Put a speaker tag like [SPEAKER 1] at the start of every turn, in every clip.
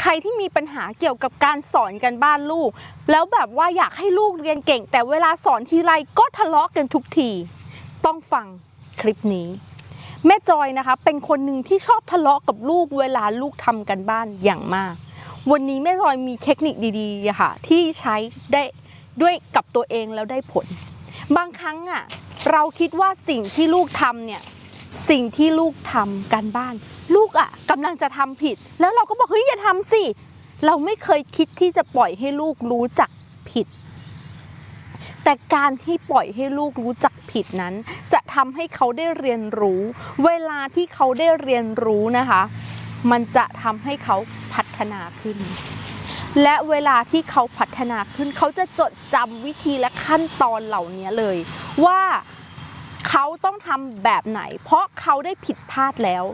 [SPEAKER 1] ใครที่มีปัญหาเกี่ยวกับการสอนกันบ้านลูก แล้วแบบว่าอยากให้ลูกเรียนเก่ง แต่เวลาสอนทีไรก็ทะเลาะกันทุกที ต้องฟังคลิปนี้ แม่จอยนะคะเป็นคนหนึ่งที่ชอบทะเลาะกับลูกเวลาลูกทำกันบ้านอย่างมาก วันนี้แม่จอยมีเทคนิคดีๆค่ะที่ใช้ได้ด้วยกับตัวเองแล้วได้ผล บางครั้งอะเราคิดว่าสิ่งที่ลูกทำเนี่ยสิ่งที่ลูกทำกันบ้าน ลูกอะ กำลังจะทำผิด แล้วเราก็บอกเฮ้ยอย่าทำสิ เราไม่เคยคิดที่จะปล่อยให้ลูกรู้จักผิด แต่การที่ปล่อยให้ลูกรู้จักผิดนั้น จะทำให้เขาได้เรียนรู้ เวลาที่เขาได้เรียนรู้นะคะ มันจะทำให้เขาพัฒนาขึ้นและเวลาที่เขาพัฒนาขึ้น เขาจะจดจำวิธีและขั้นตอนเหล่านี้เลย ว่าเขาต้องทำแบบไหน เพราะเขาได้ผิดพลาดแล้ว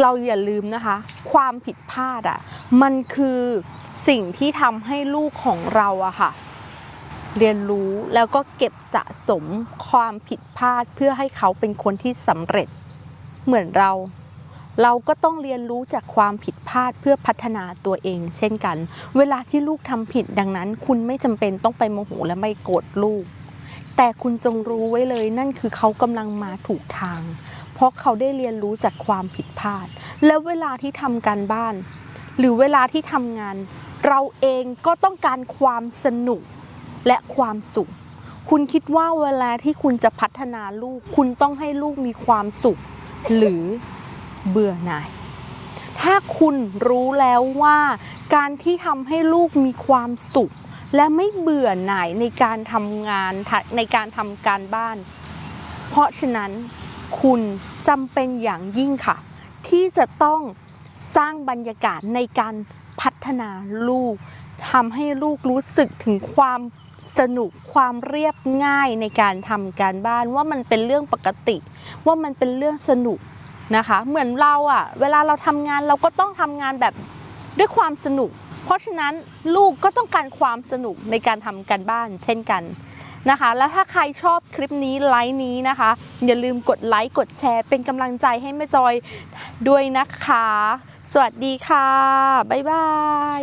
[SPEAKER 1] เราอย่าลืมนะคะ ความผิดพลาดอะ่ะมันคือสิ่งที่ทำให้ลูกของเราอะค่ะ เรียนรู้แล้วก็เก็บสะสมความผิดพลาดเพื่อให้เขาเป็นคนที่สำเร็จเหมือนเรา เราก็ต้องเรียนรู้จากความผิดพลาดเพื่อพัฒนาตัวเอง เช่นกัน เวลาที่ลูกทำผิดดังนั้น คุณไม่จำเป็นต้องไปโมโหและไม่โกรธลูก แต่คุณจงรู้ไว้เลยนั่นคือเขากำลังมาถูกทาง เพราะเขาได้เรียนรู้จากความผิดพลาด แล้วเวลาที่ทำการบ้าน หรือเวลาที่ทำงาน เราเองก็ต้องการความสนุกและความสุข คุณคิดว่าเวลาที่คุณจะพัฒนาลูก คุณต้องให้ลูกมีความสุข หรือเบื่อหน่ายถ้าคุณรู้แล้วว่าการที่ทำให้ลูกมีความสุข และไม่เบื่อหน่ายในการทำงานในการทำการบ้าน เพราะฉะนั้น คุณจำเป็นอย่างยิ่งค่ะ ที่จะต้องสร้างบรรยากาศในการพัฒนาลูกทำให้ลูกรู้สึกถึงความสนุกความเรียบง่ายในการทำการบ้านว่ามันเป็นเรื่องปกติ ว่ามันเป็นเรื่องสนุกนะคะ เหมือนเราอะเวลาเราทำงานเราก็ต้องทำงานแบบด้วยความสนุก เพราะฉะนั้นลูกก็ต้องการความสนุกในการทำการบ้านเช่นกัน นะคะ และถ้าใครชอบคลิปนี้ไลค์นี้นะคะ อย่าลืมกดไลค์กดแชร์ เป็นกำลังใจให้แม่จอยด้วยนะคะ สวัสดีค่ะ บ๊ายบาย